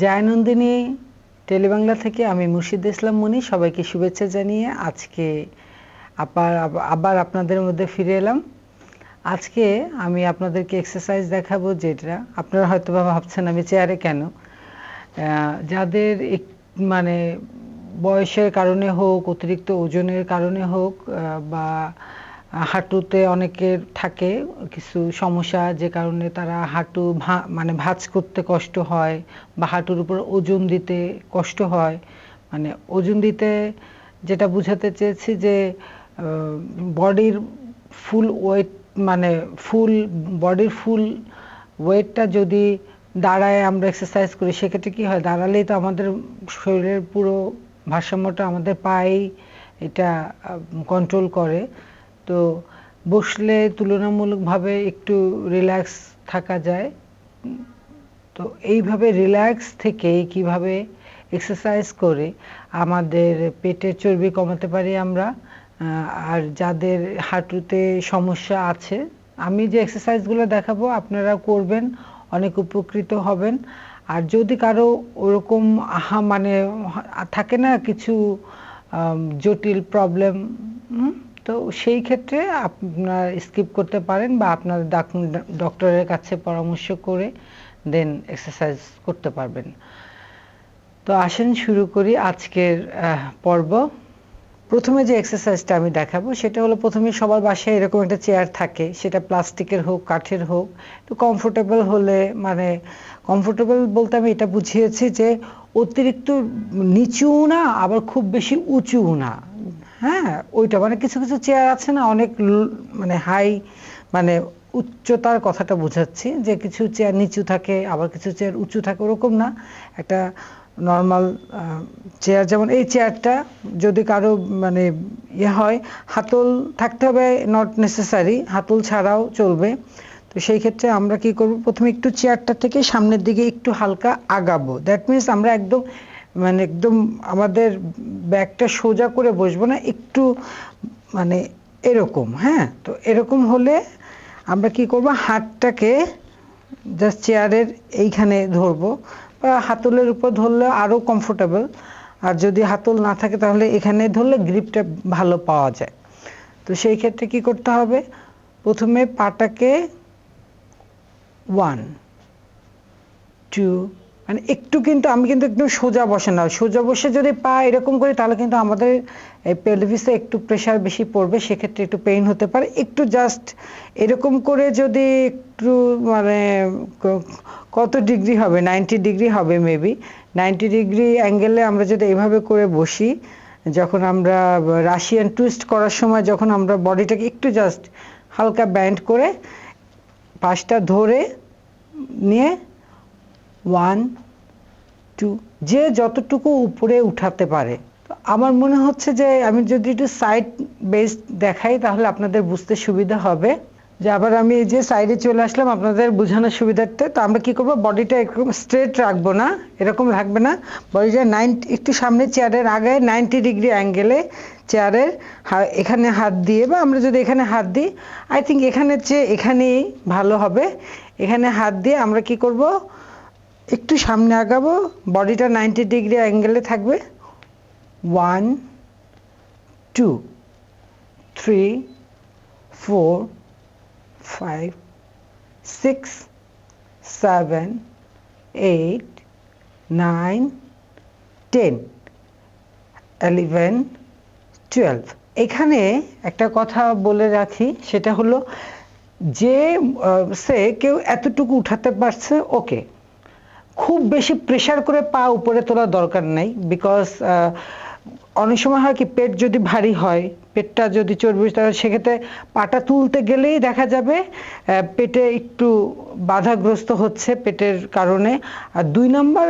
জয়নন্দিনী, টেলিবাংলা থেকে আমি মুর্শিদ ইসলাম মনি সবাইকে শুভেচ্ছা জানিয়ে আজকে আবার আবার আপনাদের মধ্যে ফিরে এলাম। আজকে আমি আপনাদেরকে এক্সারসাইজ দেখাবো যেটা, আপনারা হয়তো ভাবছেন আমি চেয়ারে কেন? যাদের মানে বয়সের কারণে হোক, অতিরিক্ত ওজনের কারণে হোক বা হাঁটুতে অনেকের থাকে, কিছু সমস্যা যে কারণে তারা হাঁটু মানে ভাঁজ করতে কষ্ট হয় বা হাঁটুর উপর ওজন দিতে কষ্ট হয়। মানে ওজন দিতে যেটা বুঝাতে চেয়েছি যে বডির ফুল ওয়েট মানে ফুল, বডির ফুল ওয়েটটা যদি দাঁড়ায় আমরা এক্সারসাইজ করি, সেক্ষেত্রে কি হয়? দাঁড়ালেই তো আমাদের শরীরের পুরো ভারসাম্যটা আমাদের পায়েই এটা কন্ট্রোল করে। তো বসলে তুলনামূলকভাবে একটু রিল্যাক্স থাকা যায়। তো এইভাবে রিল্যাক্স থেকে কীভাবে এক্সারসাইজ করে আমাদের পেটের চর্বি কমাতে পারি আমরা আর যাদের হাঁটুতে সমস্যা আছে, আমি যে এক্সারসাইজগুলো দেখাবো আপনারা করবেন, অনেক উপকৃত হবেন। আর যদি কারও ওরকম আহা মানে থাকে না কিছু জটিল প্রবলেম তো সেই ক্ষেত্রে আপনার স্কিপ করতে পারেন বা আপনার ডাক- ডক্টরের কাছে পরামর্শ করে দেন এক্সারসাইজ করতে পারবেন। তো আসেন শুরু করি আজকের পর্ব। প্রথমে যে এক্সারসাইজটা আমি দেখাবো, সেটা হলো প্রথমে সবার বাসায় এরকম একটা চেয়ার থাকে, সেটা প্লাস্টিকের হোক, কাঠের হোক, একটু কমফোর্টেবল হলে মানে কমফোর্টেবল বলতে আমি এটা বুঝিয়েছি যে অতিরিক্ত নিচুও না, আবার খুব বেশি উঁচুও না। হ্যাঁ ওইটা মানে কিছু কিছু চেয়ার আছে না, অনেক মানে হাই মানে উচ্চতার কথাটা বোঝাচ্ছি, যে কিছু চেয়ার নিচু থাকে, আবার কিছু চেয়ার উঁচু থাকে, ওরকম না। একটা নর্মাল চেয়ার যেমন এই চেয়ারটা যদি কারও মানে ইয়ে হয়, হাতল থাকতে হবে নট নেসেসারি হাতল ছাড়াও চলবে। তো সেই ক্ষেত্রে আমরা কি করব? প্রথমে একটু চেয়ারটা থেকে সামনের দিকে একটু হালকা আগাবো। দ্যাট মিনস আমরা একদম মানে একদম আমাদের ব্যাগটা সোজা করে বসবো না, একটু মানে এরকম হ্যাঁ? তো এরকম হলে আমরা কি করব, হাতটাকে জাস্ট চেয়ারের এইখানে ধরবো, বা হাতলের উপর ধরলে আরও কমফোর্টেবল আর যদি হাতল না থাকে তাহলে এখানে ধরলে গ্রিপটা ভালো পাওয়া যায়। তো সেই ক্ষেত্রে কি করতে হবে, প্রথমে পাটাকে ওয়ান টু মানে একটু কিন্তু আমি কিন্তু একটু সোজা বসে না। সোজা বসে যদি পা এরকম করি, তাহলে কিন্তু আমাদের এই পেলভিসে একটু প্রেশার বেশি পড়বে, সেক্ষেত্রে একটু পেইন হতে পারে। একটু জাস্ট এরকম করে যদি একটু মানে কত ডিগ্রি হবে? নাইনটি ডিগ্রি হবে মেবি নাইনটি ডিগ্রি অ্যাঙ্গেলে আমরা যদি এইভাবে করে বসি, যখন আমরা রাশিয়ান টুইস্ট করার সময় যখন আমরা বডিটাকে একটু জাস্ট হালকা ব্যান্ড করে, পাশটা ধরে নিয়ে ওয়ান টু যে যতটুকু উপরে উঠাতে পারে। আমার মনে হচ্ছে যে আমি যদি একটু সাইড বেস দেখাই, তাহলে আপনাদের বুঝতে সুবিধা হবে। যে আবার আমি যে সাইডে চলে আসলাম, আপনাদের বোঝানোর সুবিধার্থে। তো আমরা কি করব? বডিটা এরকম স্ট্রেট রাখব না, এরকম রাখবে না। বডিটা নাইন একটু সামনে চেয়ারের আগে নাইনটি ডিগ্রি অ্যাঙ্গেলে চেয়ারের এখানে হাত দিয়ে, বা আমরা যদি এখানে হাত দিই আই থিঙ্ক এখানের চেয়ে এখানেই ভালো হবে। এখানে হাত দিয়ে আমরা কি করব? একটু সামনে আগাবো বডিটা নাইনটি ডিগ্রি অ্যাঙ্গেলে থাকবে। One two three four five six seven eight nine ten eleven twelve এখানে একটা কথা বলে রাখি, সেটা হলো যে সে কেউ এতটুকু উঠাতে পারছে ওকে খুব বেশি প্রেশার করে পা উপরে তোলার দরকার নেই বিকজ অনেক সময় হয় কি পেট যদি ভারী হয়, পেটটা যদি চর্বি তাহলে সেক্ষেত্রে পাটা তুলতে গেলেই দেখা যাবে পেটে একটু বাধাগ্রস্ত হচ্ছে পেটের কারণে। আর দুই নম্বর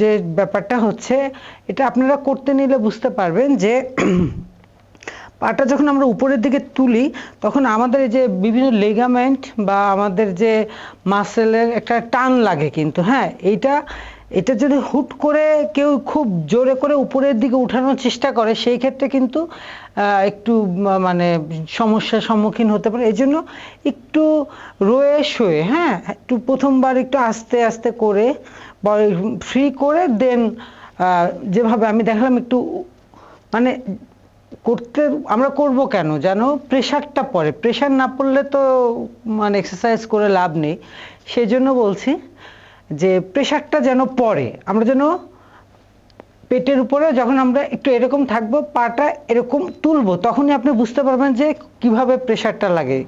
যে ব্যাপারটা হচ্ছে, এটা আপনারা করতে নিলে বুঝতে পারবেন যে পাটা যখন আমরা উপরের দিকে তুলি, তখন আমাদের যে বিভিন্ন লেগামেন্ট বা আমাদের যে মাসেলের একটা টান লাগে কিন্তু হ্যাঁ? এইটা, এটা যদি হুট করে কেউ খুব জোরে করে উপরের দিকে উঠানোর চেষ্টা করে, সেই ক্ষেত্রে কিন্তু একটু মানে সমস্যার সম্মুখীন হতে পারে। এই জন্য একটু রয়ে শোয়ে হ্যাঁ? একটু প্রথমবার একটু আস্তে আস্তে করে ফ্রি করে দেন যেভাবে আমি দেখলাম একটু মানে করতে, আমরা করব কেন? যেন প্রেশারটা পড়ে। প্রেশার না পড়লে তো মানে এক্সারসাইজ করে লাভ নেই। সেই জন্য বলছি যে প্রেশারটা যেন পড়ে, আমরা যেন পেটের উপরে যখন আমরা একটু এরকম থাকব, পাটা এরকম তুলবো, তখনই আপনি বুঝতে পারবেন যে কীভাবে প্রেশারটা লাগে।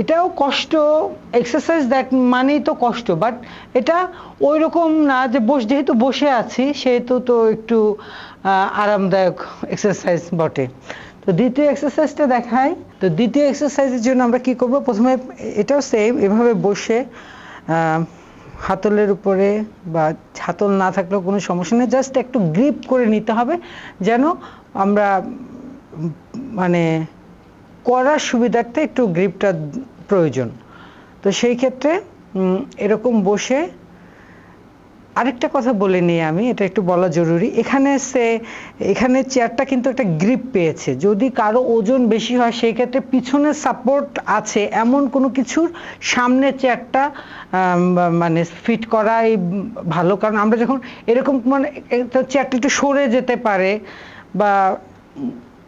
এটাও কষ্ট এক্সারসাইজ দ্যাট মানেই তো কষ্ট বাট এটা ওই রকম না যে বস, যেহেতু বসে আছি, সেহেতু তো একটু আরামদায়ক এক্সারসাইজ বটে। তো দ্বিতীয় এক্সারসাইজটা দেখাই। তো দ্বিতীয় এক্সারসাইজের জন্য আমরা কি করব? প্রথমে এটাও সেম এভাবে বসে হাতলের উপরে বা হাতল না থাকলেও কোনো সমস্যা নেই জাস্ট একটু গ্রিপ করে নিতে হবে, যেন আমরা মানে করার সুবিধার্থে একটু গ্রিপটা প্রয়োজন। তো সেই ক্ষেত্রে এরকম বসে আরেকটা কথা বলে নিই আমি, এটা একটু বলা জরুরি। এখানে সে, এখানে চেয়ারটা কিন্তু একটা গ্রিপ পেয়েছে। যদি কারও ওজন বেশি হয়, সেই ক্ষেত্রে পিছনে সাপোর্ট আছে এমন কোনো কিছুর, সামনে চেয়ারটা মানে ফিট করাই ভালো। কারণ আমরা যখন এরকম মানে চেয়ারটা একটু সরে যেতে পারে বা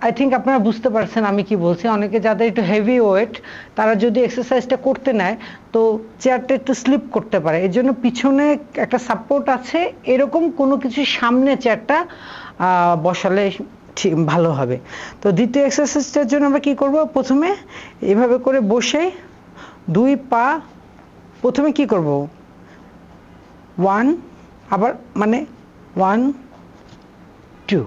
আই থিঙ্ক আপনারা বুঝতে পারছেন আমি কি বলছি। অনেকে যাদের একটু হেভি ওয়েট তারা যদি এক্সারসাইজটা করতে নেয়, তো চেয়ারটা একটু স্লিপ করতে পারে। এর জন্য পিছনে একটা সাপোর্ট আছে, এরকম কোনো কিছু সামনে চেয়ারটা বসালে ঠিক ভালো হবে। তো দ্বিতীয় এক্সারসাইজটার জন্য আমরা কি করব? প্রথমে এভাবে করে বসে দুই পা, প্রথমে কি করব? ওয়ান আবার মানে ওয়ান টু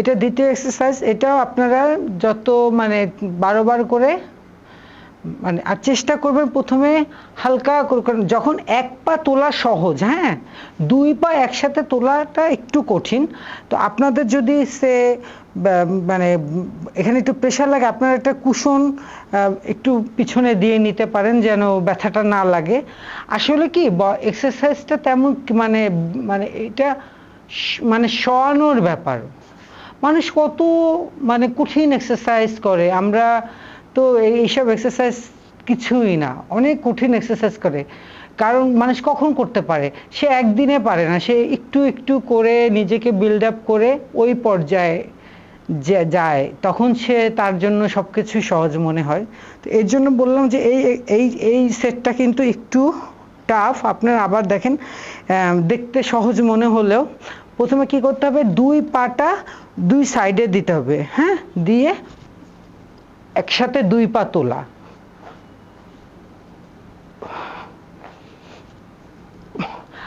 এটা দ্বিতীয় এক্সারসাইজ এটাও আপনারা যত মানে বারো বার করে মানে আর চেষ্টা করবেন প্রথমে হালকা যখন এক পা তোলা সহজ হ্যাঁ? দুই পা একসাথে তোলাটা একটু কঠিন। তো আপনাদের যদি সে মানে এখানে একটু প্রেশার লাগে, আপনারা একটা কুশন একটু পিছনে দিয়ে নিতে পারেন যেন ব্যথাটা না লাগে। আসলে কি এক্সারসাইজটা তেমন মানে মানে এটা মানে শোয়ানোর ব্যাপার। মানুষ কত মানে কঠিন এক্সারসাইজ করে। আমরা তো এই- এইসব এক্সারসাইজ কিছুই না, অনেক কঠিন এক্সারসাইজ করে। কারণ মানুষ কখন করতে পারে? সে একদিনে পারে না, সে একটু একটু করে নিজেকে বিল্ড আপ করে ওই পর্যায়ে যায়, তখন সে তার জন্য সব কিছু সহজ মনে হয়। তো এর জন্য বললাম যে এই এই এই সেটটা কিন্তু একটু টাফ আপনারা আবার দেখেন দেখতে সহজ মনে হলেও প্রথমে কি করতে হবে? দুই পাটা দুই সাইডে দিতে হবে হ্যাঁ? দিয়ে একসাথে দুই পা তোলা।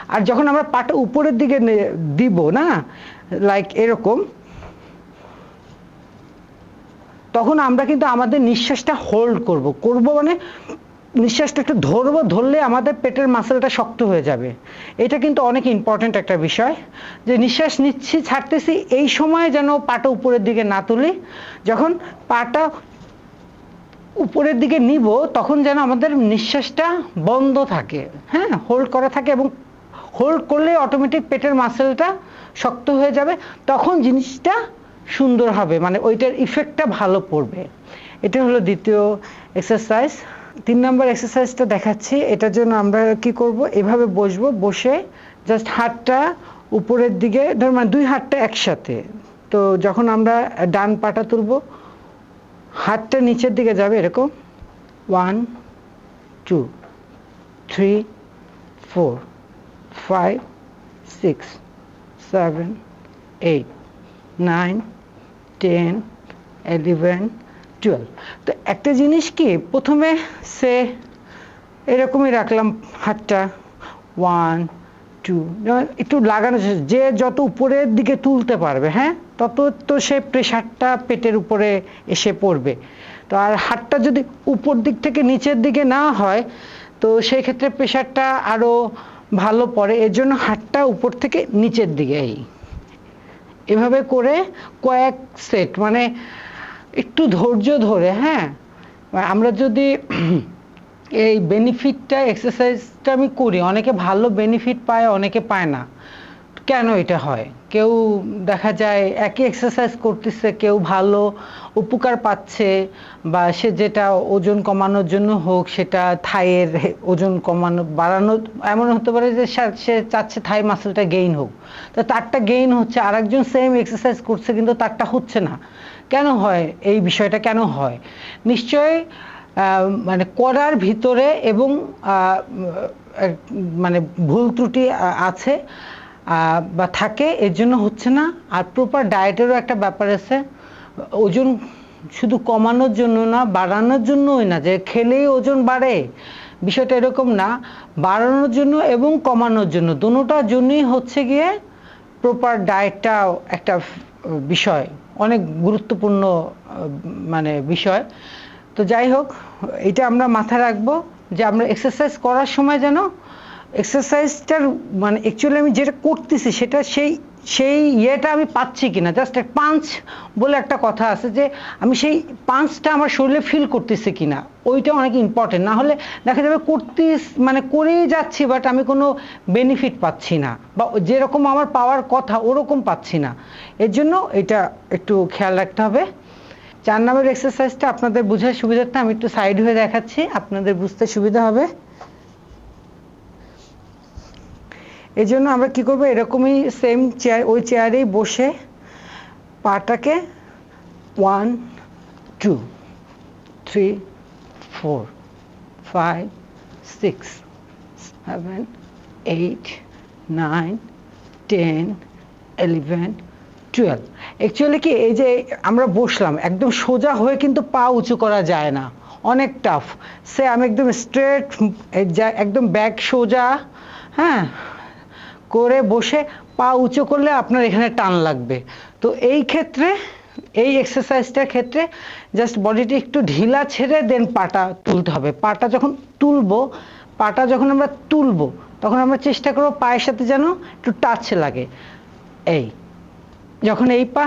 আর যখন আমরা পাটা উপরের দিকে দিব, না? লাইক এরকম, তখন আমরা কিন্তু আমাদের নিঃশ্বাসটা হোল্ড করব। করব মানে নিঃশ্বাসটা একটু ধরবো, ধরলে আমাদের পেটের মাসেলটা শক্ত হয়ে যাবে। এটা কিন্তু অনেক ইম্পর্ট্যান্ট একটা বিষয় যে নিঃশ্বাস নিচ্ছি, ছাড়তেছি, এই সময় যেন পাটা উপরের দিকে না তুলি। যখন পাটা উপরের দিকে নিব, তখন যেন আমাদের নিঃশ্বাসটা বন্ধ থাকে হ্যাঁ? হোল্ড করা থাকে এবং হোল্ড করলে অটোমেটিক পেটের মাসেলটা শক্ত হয়ে যাবে, তখন জিনিসটা সুন্দর হবে মানে ওইটার ইফেক্টটা ভালো পড়বে। এটা হলো দ্বিতীয় এক্সারসাইজ তিন নম্বর এক্সারসাইজটা দেখাচ্ছি। এটার জন্য আমরা কি করব? এভাবে বসবো, বসে জাস্ট হাতটা উপরের দিকে, ধর মানে দুই হাতটা একসাথে। তো যখন আমরা ডান পাটা তুলবো, হাতটা নিচের দিকে যাবে এরকম। One two three four five six seven eight nine ten eleven twelve তো একটা জিনিস কি, প্রথমে সে এরকমই রাখলাম হাতটা। ওয়ান টু একটু লাগানো যে যত উপরের দিকে তুলতে পারবে হ্যাঁ? তত তো সে প্রেশারটা পেটের উপরে এসে পড়বে। তো আর হাতটা যদি উপর দিক থেকে নিচের দিকে না হয়, তো সেই ক্ষেত্রে প্রেশারটা আরও ভালো পড়ে। এর জন্য হাতটা উপর থেকে নিচের দিকে এই এভাবে করে কয়েক সেট মানে একটু ধৈর্য ধরে হ্যাঁ? আমরা যদি এই বেনিফিটটা এক্সারসাইজটা আমি করি, অনেকে ভালো বেনিফিট পায়, অনেকে পায় না। কেন এটা হয়? কেউ দেখা যায় একই এক্সারসাইজ করতেছে, কেউ ভালো উপকার পাচ্ছে বা সে যেটা ওজন কমানোর জন্য হোক, সেটা থাইয়ের ওজন কমানো, বাড়ানো, এমন হতে পারে যে সে- চাচ্ছে থাই মাসেলটা গেইন হোক। তো তারটা গেইন হচ্ছে, আরেকজন সেম এক্সারসাইজ করছে, কিন্তু তারটা হচ্ছে না। কেন হয়? এই বিষয়টা কেন হয়? নিশ্চয়ই মানে করার ভিতরে এবং মানে ভুল ত্রুটি আছে। বা থাকে, এর জন্য হচ্ছে না। আর প্রপার ডায়েটেরও একটা ব্যাপার আছে। ওজন শুধু কমানোর জন্য না, বাড়ানোর জন্যই না, যে খেলেই ওজন বাড়ে, বিষয়টা এরকম না। বাড়ানোর জন্য এবং কমানোর জন্য, দুটোটার জন্যই হচ্ছে গিয়ে প্রপার ডায়েটটা একটা বিষয়, অনেক গুরুত্বপূর্ণ মানে বিষয়। তো যাই হোক, এটা আমরা মাথায় রাখব যে আমরা এক্সারসাইজ করার সময় যেন এক্সারসাইজটার মানে অ্যাকচুয়ালি আমি যেটা করতেছি সেটা সেই সেই ইয়েটা আমি পাচ্ছি কিনা জাস্ট পাঞ্চ বলে একটা কথা আছে যে আমি সেই পাঞ্চটা আমার শরীরে ফিল করতেছি কিনা, ওইটা অনেক ইম্পর্টেন্ট না হলে দেখা যাবে করতে মানে করেই যাচ্ছি বাট আমি কোনো বেনিফিট পাচ্ছি না, বা যেরকম আমার পাওয়ার কথা ওরকম পাচ্ছি না। এর জন্য এটা একটু খেয়াল রাখতে হবে। চার নম্বর এক্সারসাইজটা আপনাদের বোঝার সুবিধার্থে আমি একটু সাইড হয়ে দেখাচ্ছি, আপনাদের বুঝতে সুবিধা হবে। এই জন্য আমরা কি করব? এরকমই সেম চেয়ার ওই চেয়ারেই বসে পাটাকে one two three four five six seven eight nine ten eleven twelve actually কি, এই যে আমরা বসলাম, একদম সোজা হয়ে কিন্তু পা উঁচু করা যায় না। অনেক টাফ সে আমি একদম স্ট্রেট একদম ব্যাক সোজা হ্যাঁ? করে বসে পা উঁচু করলে আপনার এখানে টান লাগবে। তো এই ক্ষেত্রে, এই এক্সারসাইজটার ক্ষেত্রে জাস্ট বডিটি একটু ঢিলা ছেড়ে দেন পাটা তুলতে হবে। পাটা যখন তুলবো, পাটা যখন আমরা তুলবো, তখন আমরা চেষ্টা করব পায়ের সাথে যেন একটু টাচ লাগে। এই, যখন এই পা,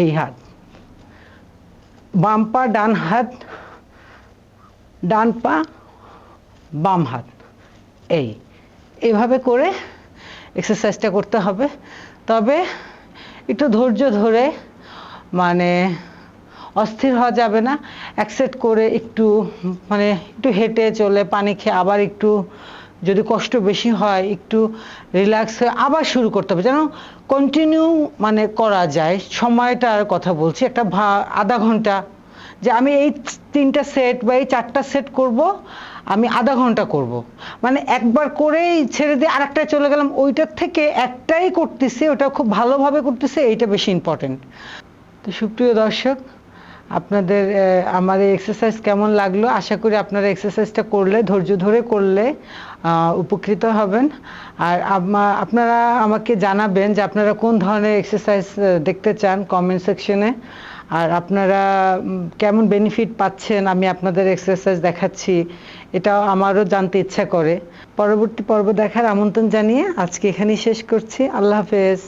এই হাত। বাম পা, ডান হাত, ডান পা, বাম হাত। এই এইভাবে করে এক্সারসাইজটা করতে হবে। তবে একটু ধৈর্য ধরে মানে অস্থির হওয়া যাবে না। অ্যাকসেপ্ট করে একটু মানে একটু হেঁটে চলে পানি খেয়ে আবার একটু যদি কষ্ট বেশি হয়, একটু রিল্যাক্স হয়ে আবার শুরু করতে হবে। যেন কন্টিনিউ মানে করা যায়। সময়টার কথা বলছি। একটা ভা- আধা ঘণ্টা। যে আমি এই তিনটা সেট বা এই চারটা সেট করব আমি আধা ঘণ্টা করব। মানে একবার করেই ছেড়ে দিয়ে আরেকটায় চলে গেলাম, ওইটার থেকে একটাই করতেছে, ওটা খুব ভালোভাবে করতেছে, এইটা বেশি ইম্পর্টেন্ট তো সুপ্রিয় দর্শক, আপনাদের আমার এই এক্সারসাইজ কেমন লাগল? আশা করি আপনারা এক্সারসাইজটা করলে, ধৈর্য ধরে করলে উপকৃত হবেন। আর আপনারা আমাকে জানাবেন যে আপনারা কোন ধরনের এক্সারসাইজ দেখতে চান কমেন্ট সেকশনে আর আপনারা কেমন বেনিফিট পাচ্ছেন আমি আপনাদের এক্সারসাইজ দেখাচ্ছি, এটাও আমারও জানতে ইচ্ছা করে। পরবর্তী পর্ব দেখার আমন্ত্রণ জানিয়ে আজকে এখানেই শেষ করছি। আল্লাহ হাফেজ।